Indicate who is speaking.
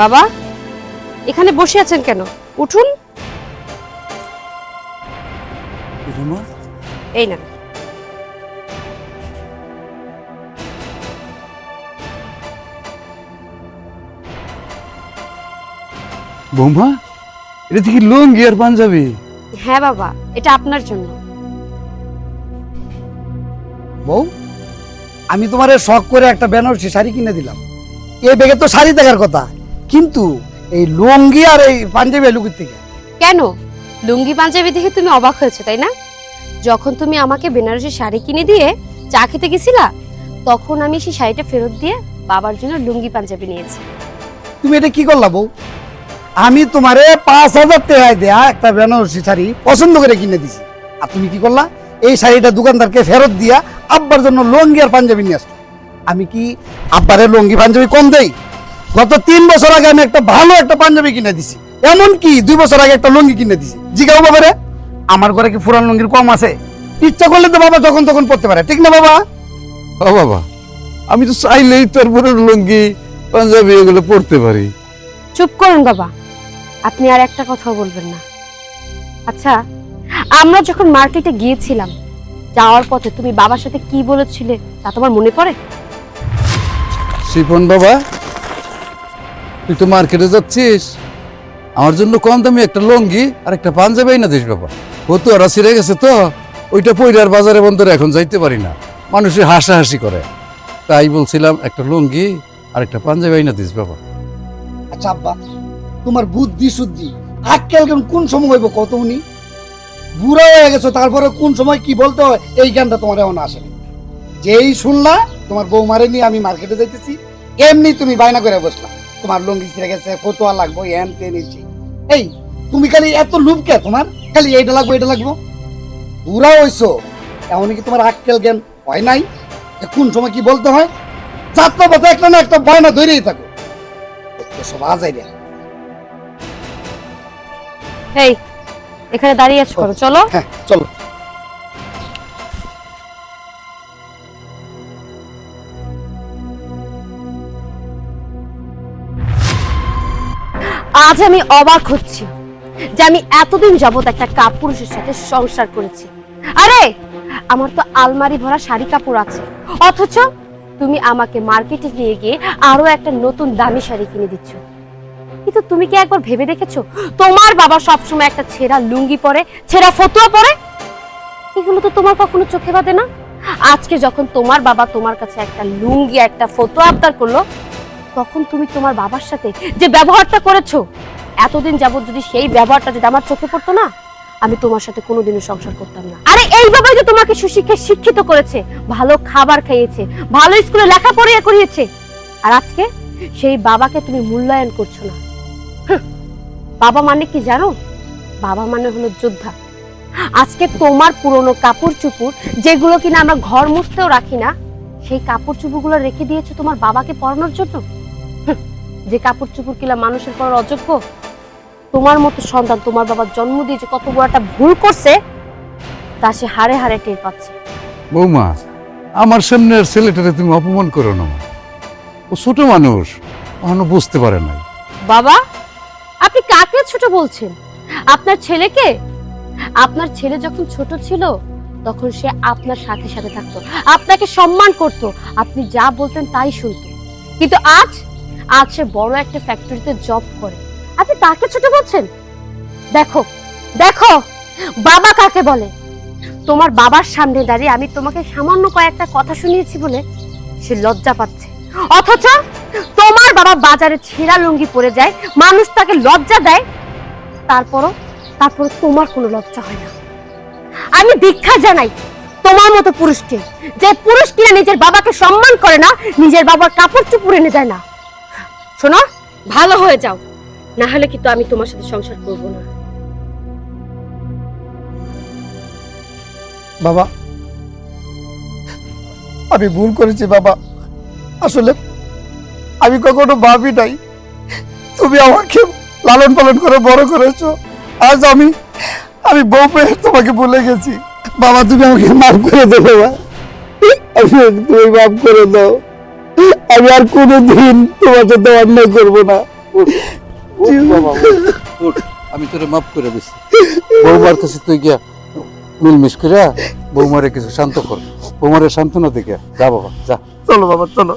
Speaker 1: বাবা এখানে বসে আছেন কেন? উঠুন।
Speaker 2: রুমা
Speaker 1: এই না
Speaker 2: বৌমা এটা দেখি লুঙ্গি আর পাঞ্জাবি।
Speaker 1: হ্যাঁ বাবা এটা আপনার জন্য।
Speaker 3: বউ আমি তোমারে শখ করে একটা বেনারসি শাড়ি কিনে দিলাম। এই ব্যাগে তো শাড়ি দেখার কথা। কিন্তু এই লুঙ্গি আর এই পাঞ্জাবি লুকির থেকে।
Speaker 1: কেন? লুঙ্গি পাঞ্জাবি দেখে তুমি অবাক হয়েছো তাই না? যখন তুমি আমাকে বেনারসি শাড়ি কিনে দিয়ে চা খেতে গেছিলা তখন আমি সেই শাড়িটা ফেরত দিয়ে বাবার জন্য লুঙ্গি পাঞ্জাবি নিয়েছি।
Speaker 3: তুমি এটা কি করলা বউ? আমি তোমারে পাঁচ হাজার টাকায় দেয়া একটা বেনারসি শাড়ি পছন্দ করে কিনে দিছি। আর তুমি কি করলা? এই শাড়িটা দোকানদারকে ফেরত দিয়া আব্বার জন্য লুঙ্গি আর পাঞ্জাবি নিয়ে আসলো। আমি কি আব্বারে লুঙ্গি পাঞ্জাবি কম দেই? গত তিন বছর আগে আমি একটা ভালো একটা পাঞ্জাবি কিনে দিছি। এমন কি দুই বছর আগে একটা লুঙ্গি কিনে দিছি। জিগাও বাবারে। আমার ঘরে কি পুরান লুঙ্গির কম আছে? ইচ্ছা করলে তো বাবা যখন তখন পড়তে পারে ঠিক না বাবা?
Speaker 2: ও বাবা আমি তো চাইলেই তোর পুরো লুঙ্গি পাঞ্জাবি এগুলো পরতে পারি।
Speaker 1: চুপ করুন বাবা আপনি আর একটা কথাও বলবেন না। আচ্ছা আমরা যখন মার্কেটে গিয়েছিলাম যাওয়ার পথে তুমি বাবার সাথে কি বলেছিলে তা তোমার মনে পড়ে?
Speaker 2: শিপন বাবা তুই তো মার্কেটে যাচ্ছিস। আমার জন্য কম দামি একটা লুঙ্গি আর একটা পাঞ্জাবি না দিস বাবা। ও তো ওরা ছিঁড়ে গেছে তো। ওইটা পইরার বাজারে বন্ধরে এখন যাইতে পারি না। মানুষে হাসাহাসি করে। তাই বলছিলাম একটা লুঙ্গি আর একটা পাঞ্জাবি না দিস বাবা।
Speaker 3: আচ্ছা আব্বা, তোমার বুদ্ধি শুদ্ধি। আজকাল কেন সময় হইব কত উনি? বুড়া হয়ে গেছো, তারপরে কোন সময় কি বলতে হয়? এই জ্ঞানটা তোমার এমন আসে। যেই শুনলা, তোমার বৌমারে নিয়ে আমি মার্কেটে যাইতেছি, এমনি তুমি বায়না করে বসলা। তোমার লঙ্গি ছিঁড়ে গেছে ফটোয়া লাগবো এন তেন এই তুমি খালি এত লুপ কে তোমার? খালি এইটা লাগবো এটা লাগবো? বুড়া হইছো। এমন কি তোমার আক্কেল জ্ঞান হয় নাই? কোন সময় কি বলতে হয়? যাত্রা পথে একটা না একটা বায়না ধরেই থাকো। সব আজাই রে
Speaker 1: এই এখানে দাঁড়িয়ে আছো চলো।
Speaker 3: হ্যাঁ চলো।
Speaker 1: আজ আমি অবাক হচ্ছি যে আমি এতদিন যাবত একটা কাপুরুষের সাথে সংসার করেছি। আরে, আমার তো আলমারি ভরা শাড়ি কাপড় আছে। অথচ তুমি আমাকে মার্কেটে নিয়ে গিয়ে আরও একটা নতুন দামি শাড়ি কিনে দিচ্ছ। কিন্তু তুমি কি একবার ভেবে দেখেছ? তোমার বাবা সবসময় একটা ছেঁড়া লুঙ্গি পরে, ছেঁড়া ফতুয়া পরে? এগুলো তো তোমার কখনো চোখে বাঁধে না? আজকে যখন তোমার বাবা তোমার কাছে একটা লুঙ্গি, একটা ফতুয়া আবদার করল তখন তুমি তোমার বাবার সাথে যে ব্যবহারটা করেছ? এতদিন যাবত যদি সেই ব্যবহারটা যদি আমার চোখে পড়তো না, আমি তোমার সাথে কোনোদিনও সংসার করতাম না। আরে এইভাবে যে তোমাকে সুশিক্ষায় শিক্ষিত করেছে, ভালো খাবার খাইয়েছে ভালো স্কুলে লেখাপড়া করিয়েছে, আর আজকে সেই বাবাকে তুমি মূল্যায়ন করছ না। বাবা মানে কি জানো? বাবা মানে হলো যোদ্ধা। আজকে তোমার পুরনো কাপড় চুপুর যেগুলো কিনা আমরা ঘর মুছতেও রাখি না, সেই কাপড় চুপুরগুলো রেখে দিয়েছ তোমার বাবাকে পরানোর জন্য? যে কাপড় চুপুর কিলা মানুষের পর অযোগ্য? তোমার মতো সন্তান তোমার বাবার জন্ম দিয়ে যে কত বড় একটা ভুল করছে তা সে হারে হারে টের পাচ্ছে।
Speaker 2: বৌমা আমার সামনের ছেলেটারে তুমি অপমান করো না ও ছোট মানুষ এখনও বুঝতে পারে নাই।
Speaker 1: বাবা আপনি কাকে ছোট বলছেন? আপনার ছেলেকে? আপনার ছেলে যখন ছোট ছিল তখন সে আপনার সাথে সাথে থাকতো আপনাকে সম্মান করত আপনি যা বলতেন তাই শুনতো। কিন্তু আজ আজ সে বড় একটা ফ্যাক্টরিতে জব করে। আপনি তাকে ছোট বলছেন? দেখো দেখো, বাবা কাকে বলে? তোমার বাবার সামনে দাঁড়িয়ে আমি তোমাকে সামান্য কয়েকটা কথা শুনিয়েছি বলে সে লজ্জা পাচ্ছে। অথচ তোমার বাবা বাজারে ছেঁড়া লুঙ্গি পরে যায়, মানুষ তাকে লজ্জা দেয়, তারপরও তারপরে তোমার কোনো লজ্জা হয় না। আমি দীক্ষা জানাই তোমার মতো পুরুষকে, যে পুরুষ কিনা নিজের বাবাকে সম্মান করে না, নিজের বাবার কাপড় চুপড় এনে দেয় না। শোনো, ভালো হয়ে যাও। না হলে কিন্তু আমি তোমার সাথে সংসার করব না।
Speaker 3: বাবা, আমি ভুল করেছি বাবা। আসলে আমি কখনো ভাবি নাই, তুমি আমাকে লালন পালন করে বড় করেছ। আজ আমি আমি বউ পেয়ে তোমাকে ভুলে গেছি। বাবা, তুমি আমাকে মাফ করে দেবে বাবা। তুমি মাফ করে দাও। আমি আর কোনোদিন তোমার সাথে অন্যায় করব না।
Speaker 2: আমি তোরে মাফ করে দিছি। বৌমার কাছে তুই গিয়া মিলমিশ করে বৌমারে কিছু শান্ত কর। বৌমারে সান্ত্বনা দেখে যা বাবা যা।
Speaker 3: চলো বাবা চলো।